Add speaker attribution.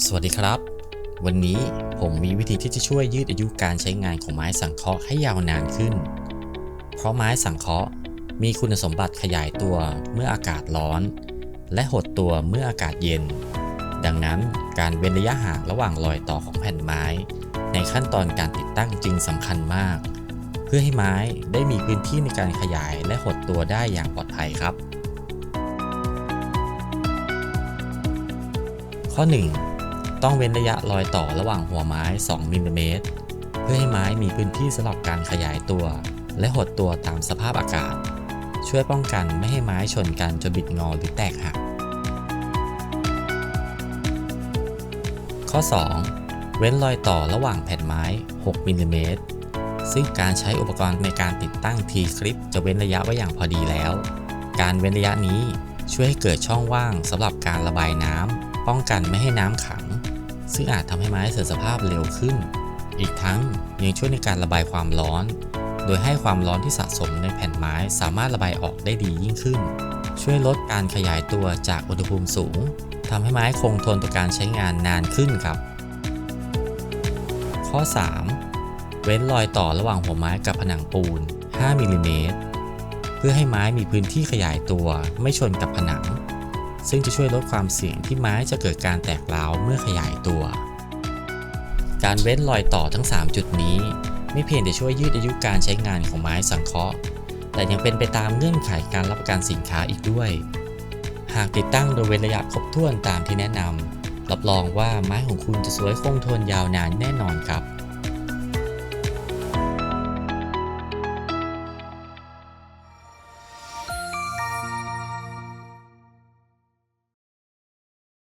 Speaker 1: สวัสดีครับ วันนี้ผมมีวิธีที่จะช่วยยืดอายุการใช้งานของไม้สังเคราะห์ให้ยาวนานขึ้น เพราะไม้สังเคราะห์มีคุณสมบัติขยายตัวเมื่ออากาศร้อน และหดตัวเมื่ออากาศเย็น ดังนั้นการเว้นระยะห่างระหว่างรอยต่อของแผ่นไม้ ในขั้นตอนการติดตั้งจึงสำคัญมาก เพื่อให้ไม้ได้มีพื้นที่ในการขยายและหดตัวได้อย่างปลอดภัยครับ ข้อ 1 ต้องเว้นระยะรอยต่อระหว่างหัวไม้ 2มิลลิเมตรเพื่อให้ไม้มีพื้นที่สำหรับการขยายตัว และหดตัวตามสภาพอากาศ ช่วยป้องกันไม่ให้ไม้ชนกันจนบิดงอหรือแตกหัก ข้อ 2 เว้นรอยต่อระหว่างแผ่นไม้ 6มิลลิเมตรซึ่งการใช้อุปกรณ์ในการติดตั้ง T คลิปจะเว้นระยะไว้อย่างพอดีแล้ว การเว้นระยะนี้ช่วยให้เกิดช่องว่างสำหรับการระบายน้ำป้องกันไม่ให้น้ำขัง ซึ่งอาจทำให้ไม้เสื่อมสภาพเร็วขึ้น อีกทั้งยังช่วยในการระบายความร้อน โดยให้ความร้อนที่สะสมในแผ่นไม้สามารถระบายออกได้ดียิ่งขึ้น ช่วยลดการขยายตัวจากอุณหภูมิสูงทำให้ไม้คงทนต่อการใช้งานนานขึ้นครับ ข้อ 3 เว้นรอยต่อระหว่างหัวไม้กับผนังปูน 5มิลลิเมตรเพื่อให้ไม้มีพื้นที่ขยายตัวไม่ชนกับผนัง ซึ่งจะช่วยลดความเสี่ยงที่ไม้จะเกิดการแตกร้าวเมื่อขยายตัว การเว้นรอยต่อทั้ง 3 จุดนี้ ไม่เพียงแต่ช่วยยืดอายุการใช้งานของไม้สังเคราะห์ แต่ยังเป็นไปตามเงื่อนไขการรับประกันสินค้าอีกด้วย หากติดตั้งโดยเว้นระยะครบถ้วนตามที่แนะนำรับรองว่าไม้ของคุณจะสวยคงทนยาวนานแน่นอนครับ